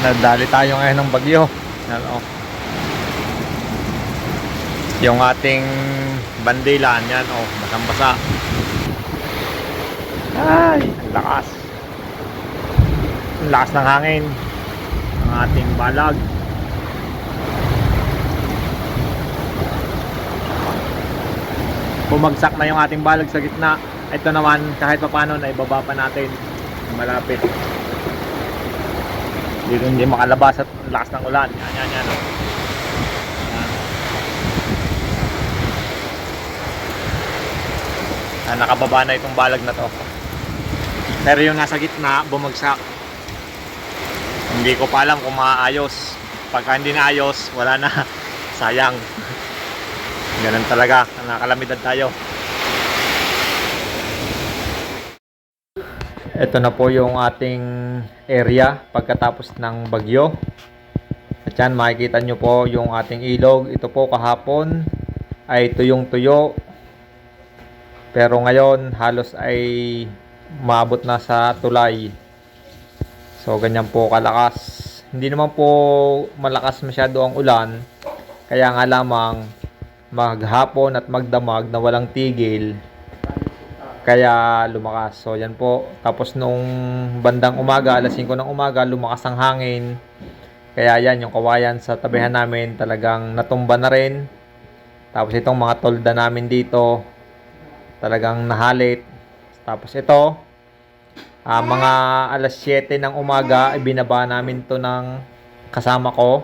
Nadali tayo ngayon ng bagyo. Yan, oh. Yung ating bandilan, yan, oh, basang-basa. Ay, ang lakas. Ang lakas ng hangin. Ang ating balag. Bumagsak na yung ating balag sa gitna. Ito naman, kahit papano, naibaba pa natin. Malapit. Dito hindi makalabas at lakas ng ulan. Yan, yan, yan. oh. Ah, nakababa na itong balag na to. Pero yung nasa gitna, bumagsak. Hindi ko pa alam kung maayos. Pagka hindi naayos, wala na. Sayang. Ganun talaga. Nakalamidad tayo. Ito na po yung ating area pagkatapos ng bagyo. At yan, makikita nyo po yung ating ilog. Ito po kahapon ay tuyong tuyo. Pero ngayon, halos ay maabot na sa tulay. So, ganyan po kalakas. Hindi naman po malakas masyado ang ulan. Kaya nga lamang maghapon at magdamag na walang tigil. Kaya lumakas. So, yan po. Tapos nung bandang umaga, alas 5 ng umaga, lumakas ang hangin. Kaya yan, yung kawayan sa tabihan namin talagang natumba na rin. Tapos itong mga tolda namin dito, talagang nahalit. Tapos ito, ah, mga alas 7 ng umaga, ibinaba namin to ng kasama ko.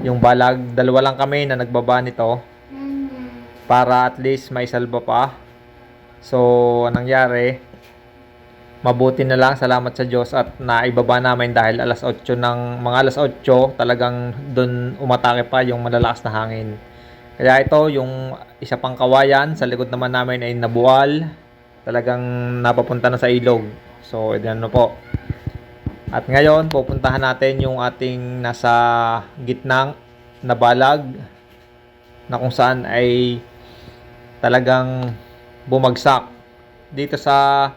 Yung balag, dalawa lang kami na nagbaba nito para at least may salba pa. So, anong nangyari? Mabuti na lang, salamat sa Diyos at naibaba namin dahil alas 8 ng mga alas 8 talagang doon umatake pa yung malalakas na hangin. Kaya ito, yung isa pang kawayan sa likod naman namin ay nabuwal. Talagang napapunta na sa ilog. So, na po. At ngayon, pupuntahan natin yung ating nasa gitnang nabalag na kung saan ay talagang bumagsak. Dito sa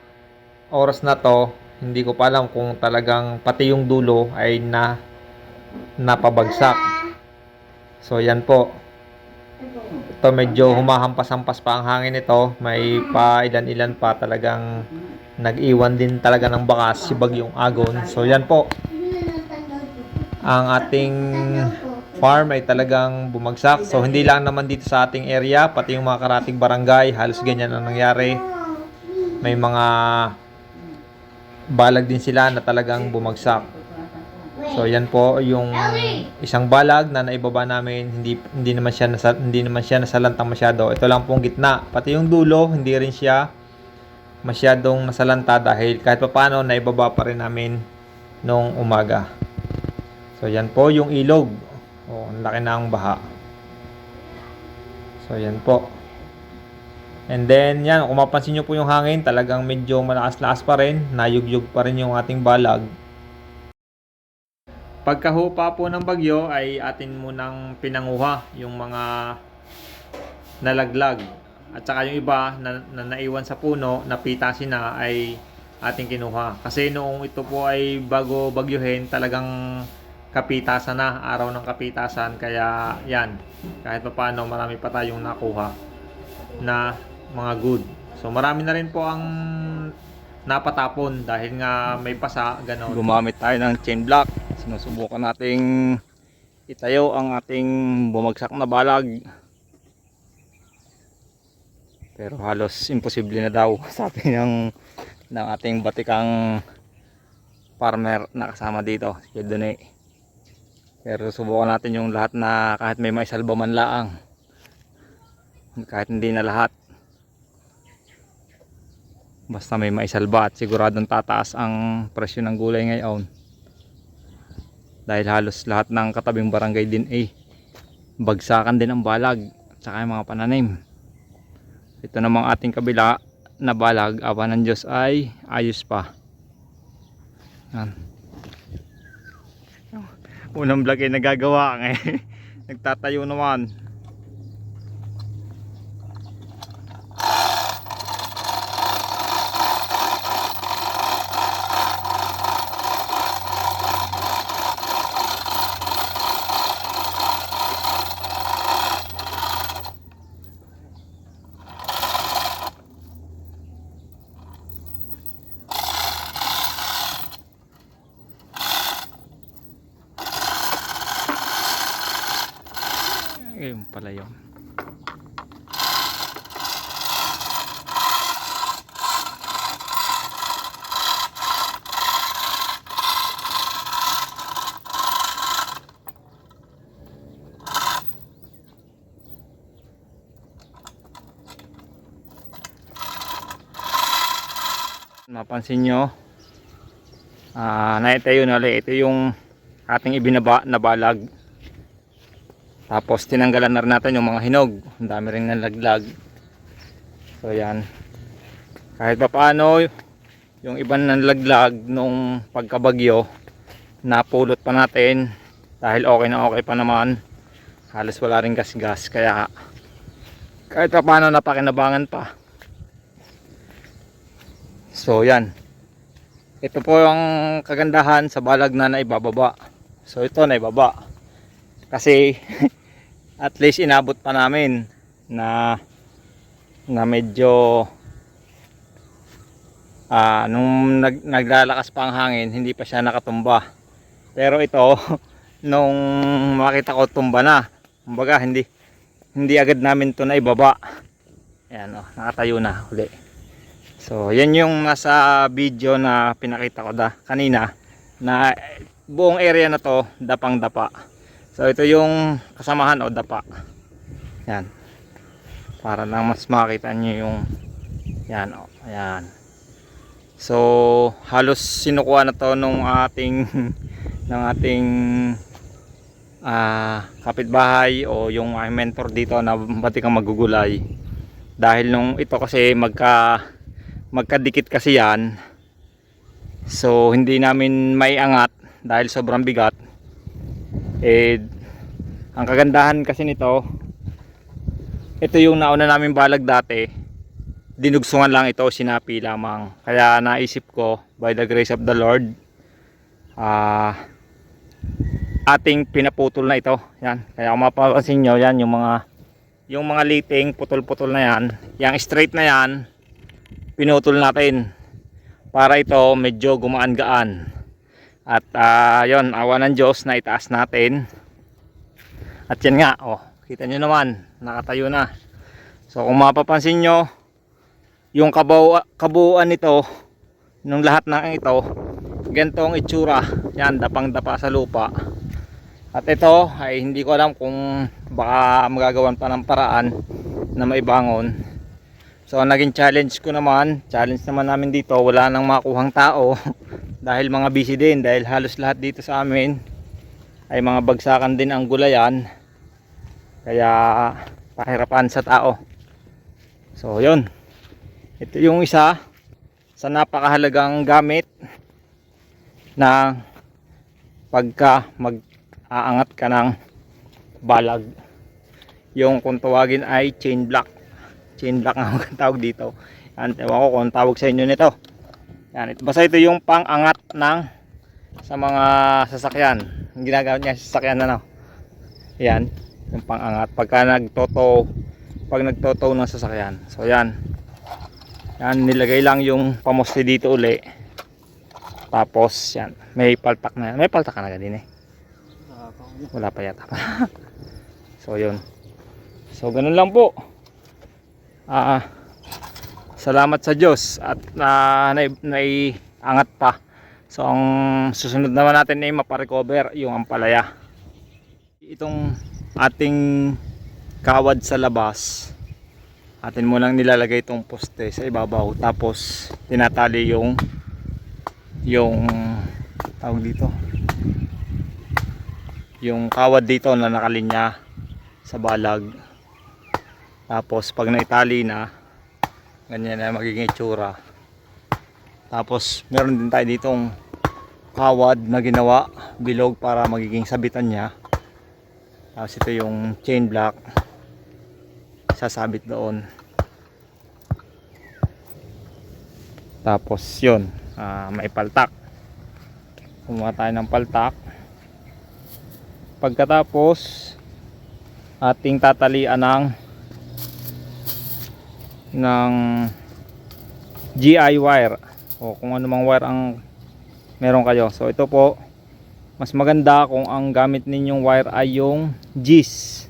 oras na to, hindi ko pa alam kung talagang pati yung dulo ay na napabagsak. So yan po. Ito medyo humahampas-hampas pa ang hangin nito. May pa ilan-ilan pa talagang nag-iwan din talaga ng bakas si Bagyong Agon. So yan po. Ang ating farm ay talagang bumagsak. So hindi lang naman dito sa ating area, pati yung mga karating barangay, halos ganyan ang nangyari. May mga balag din sila na talagang bumagsak. So yan po yung isang balag na naibaba namin, hindi hindi naman siya nasa, hindi naman siya nasalantang masyado. Ito lang pong gitna, pati yung dulo, hindi rin siya masyadong nasalanta dahil kahit papaano naibaba pa rin namin nung umaga. So yan po yung ilog. Oh, ang laki na ang baha. So yan po. And then yan, kung mapansin nyo po yung hangin, talagang medyo malakas-lakas pa rin. Nayugyug pa rin yung ating balag. Pagkahupa po ng bagyo ay atin munang pinanguha yung mga nalaglag. At saka yung iba na, na naiwan sa puno, napitasin na ay ating kinuha. Kasi noong ito po ay bago bagyuhin, talagang kapitasan na, araw ng kapitasan. Kaya yan, kahit pa paano marami pa tayong nakuha na mga good. So marami na rin po ang napatapon dahil nga may pasa, ganon. Gumamit tayo ng chain block. Sinusubukan nating itayo ang ating bumagsak na balag. Pero halos imposible na daw sabi ng ng ating batikang farmer na kasama dito, si Dune. Pero subukan natin yung lahat na kahit may maisalba man laang. Kahit hindi na lahat. Basta may maisalba at siguradong tataas ang presyo ng gulay ngayon. Dahil halos lahat ng katabing barangay din eh bagsakan din ang balag at yung mga pananim. Ito namang ating kabila na balag, awa ng Diyos ay ayos pa. Yan. Unang vlog ay nagagawa ngayon. Nagtatayo naman. Pala yun. Mapansin nyo, ah naitayo na ulit. Ito yung ating ibinaba na balag. Tapos tinanggalan na rin natin yung mga hinog. Ang dami rin nalaglag. So yan. Kahit pa paano, yung ibang nalaglag nung pagkabagyo, napulot pa natin. Dahil okay na okay pa naman. Halos wala rin gas-gas. Kaya kahit pa paano napakinabangan pa. So yan. Ito po yung kagandahan sa balag na naibababa. So ito naibaba. Kasi at least inabot pa namin na na medyo ah nung nag, naglalakas pa ang hangin hindi pa siya nakatumba. Pero ito nung makita ko tumba na. Kumbaga hindi hindi agad namin to na ibaba ayan oh, nakatayo na uli. So yan yung nasa video na pinakita ko da kanina na buong area na to dapang dapa So ito yung kasamahan o dapa. Yan. Para lang mas makita nyo yung yan o. Ayan. So halos sinukuha na to nung ating ng ating ah kapitbahay o yung aking mentor dito na batikang magugulay. Dahil nung ito kasi magka magkadikit kasi yan. So hindi namin may angat dahil sobrang bigat eh ang kagandahan kasi nito ito yung nauna namin balag dati. Dinugsungan lang ito sinapi lamang. Kaya naisip ko by the grace of the Lord ah ating pinaputol na ito. Yan. Kaya kung mapapansin nyo yan yung mga yung mga liting putol putol na yan. Yung straight na yan pinutol natin. Para ito medyo gumaan gaan at uh, yon awa ng Diyos na itaas natin. At yan nga, oh, kita nyo naman, nakatayo na. So kung mapapansin nyo, yung kabuo, kabuuan nito, nung lahat ng ito, ganito ang itsura. Yan, dapang dapa sa lupa. At ito, ay hindi ko alam kung baka magagawan pa ng paraan na maibangon. So naging challenge ko naman, challenge naman namin dito, wala nang makuhang tao. dahil mga busy din dahil halos lahat dito sa amin ay mga bagsakan din ang gulayan. Kaya pahirapan sa tao. So yun. Ito yung isa sa napakahalagang gamit na pagka mag-aangat ka ng balag. Yung kung tawagin ay chain block chain block ang tawag dito. Yan, ewan ko kung tawag sa inyo nito yan, ito, basta ito yung pang-angat ng sa mga sasakyan. Yung ginagamit niya sa sasakyan ano. Yan, yung pang-angat pagka nagtoto pag nagtoto ng sasakyan. So yan. Yan, nilagay lang yung pamoste dito uli. Tapos yan, may paltak na. May paltak na din eh. Wala pa yata. so yun. So ganun lang po. Ah, uh, salamat sa Diyos at uh, naiangat pa. So ang susunod naman natin ay maparecover yung ampalaya. Itong ating kawad sa labas atin mo lang nilalagay itong poste sa ibabaw. Tapos tinatali yung yung tawag dito? Yung kawad dito na nakalinya sa balag. Tapos pag naitali na ganyan na magiging itsura. Tapos meron din tayo ditong kawad na ginawa bilog para magiging sabitan niya. Tapos ito yung chain block sasabit doon. Tapos yun uh, may paltak. Kumuha tayo ng paltak. Pagkatapos ating tatalian ng ng GI wire o kung ano mang wire ang meron kayo so ito po mas maganda kung ang gamit ninyong wire ay yung GIS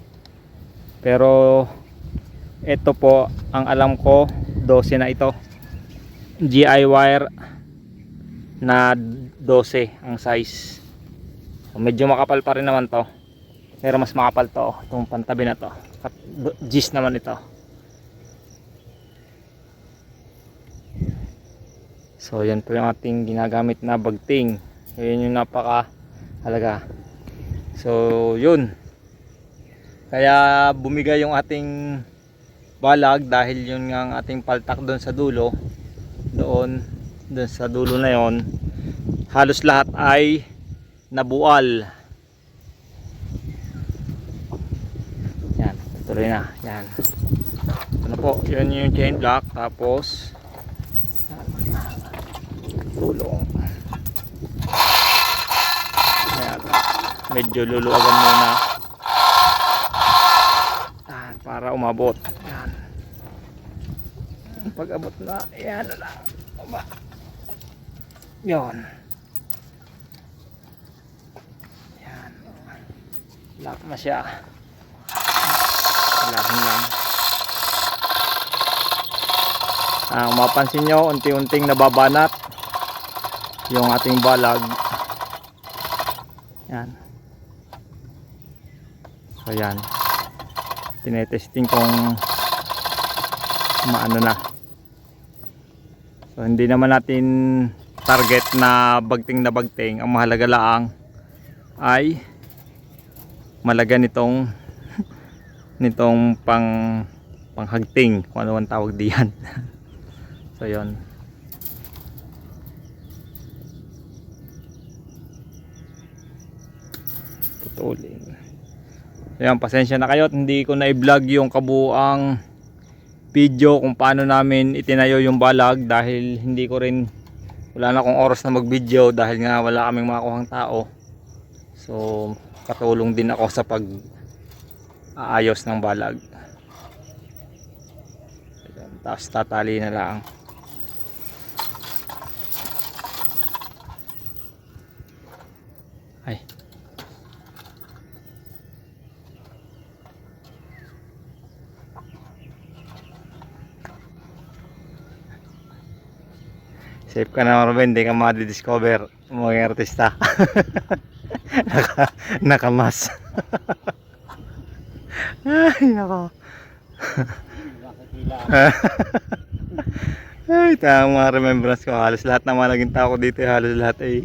Pero ito po ang alam ko 12 na ito. GI wire na 12 ang size. So, medyo makapal pa rin naman to. Pero mas makapal to. Itong pantabi na to. At Gis naman ito. So yan po yung ating ginagamit na bagting. Yun yung napaka halaga. So yun. Kaya bumigay yung ating balag dahil yun nga ang ating paltak doon sa dulo. Doon, doon sa dulo na yon. Halos lahat ay nabual. Yan, tuloy na. Yan. Na po, yun yung chain block. Tapos, tulong. Ayan. Medyo luluwagan muna. Ayan, para umabot. Ayan. Pag abot na, ayan na. Aba. Yun. Ayan. Lock na siya. Locking lang. Ah, mapansin nyo, unti-unting nababanat yung ating balag. Yan. So yan. Tinetesting kung maano na. So hindi naman natin target na bagting na bagting. Ang mahalaga laang ay malaga nitong nitong pang panghagting. Kung ano ang tawag diyan. So yon putulin. Ayan, pasensya na kayo hindi ko na i-vlog yung kabuang video kung paano namin itinayo yung balag dahil hindi ko rin wala na akong oras na mag-video dahil nga wala kaming makakuhang tao. So, katulong din ako sa pag aayos ng balag. Tapos tatali na lang. Safe ka na Marvin, hindi ka ma-discover mga artista. Naka, nakamas. Ay, nako. Ay, tama remembrance ko. Halos lahat ng mga naging tao ko dito, halos lahat ay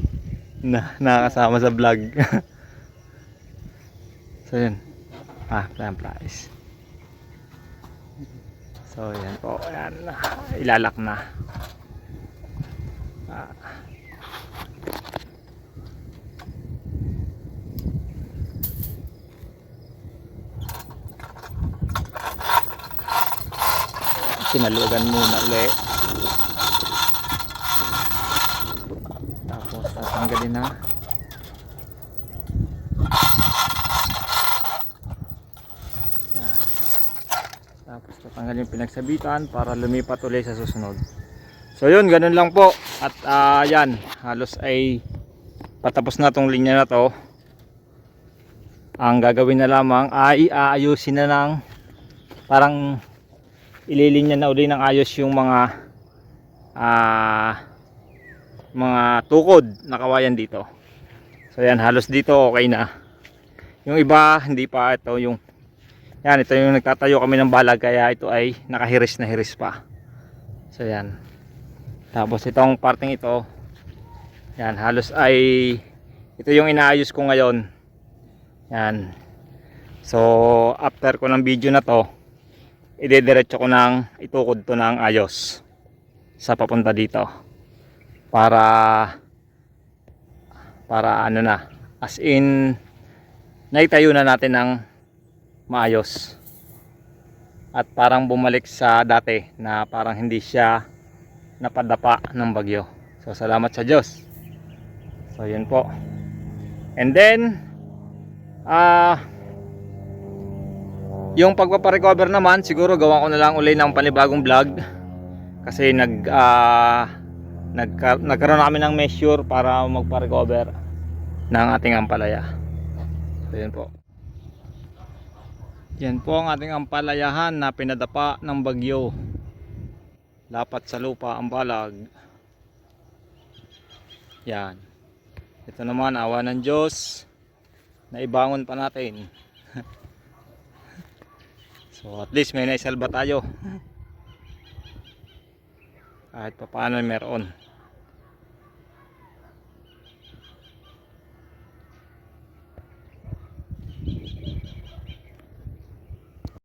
na, nakakasama sa vlog. so, yun. Ah, plan price. So, yan po. Yan. Ilalak na. Ah. Sinalugan muna ulit. Tapos tatanggalin na. Yan. Tapos tatanggalin yung pinagsabitan para lumipat ulit sa susunod. So yun, ganun lang po. At yan, halos ay patapos na tong linya na to. Ang gagawin na lamang ay aayusin na ng parang ililinya na uli ng ayos yung mga ah mga tukod na kawayan dito. So yan, halos dito okay na. Yung iba, hindi pa ito yung yan, ito yung nagtatayo kami ng balag kaya ito ay nakahiris na hiris pa. So yan. Tapos itong parting ito, yan, halos ay ito yung inaayos ko ngayon. Yan. So, after ko ng video na to, idediretso ko ng itukod to ng ayos sa papunta dito. Para para ano na, as in naitayo na natin ng maayos. At parang bumalik sa dati na parang hindi siya napadapa ng bagyo. So salamat sa Diyos. So yun po. And then ah yung pagpaparecover naman siguro gawa ko na lang uli ng panibagong vlog kasi nag ah, nagka, nagkaroon na kami ng measure para magpa-recover ng ating ampalaya. So yun po. Yan po ang ating ampalayahan na pinadapa ng bagyo. Lapat sa lupa ang balag. Yan. Ito naman awa ng Diyos na ibangon pa natin. so at least may naisalba tayo. Kahit pa paano meron.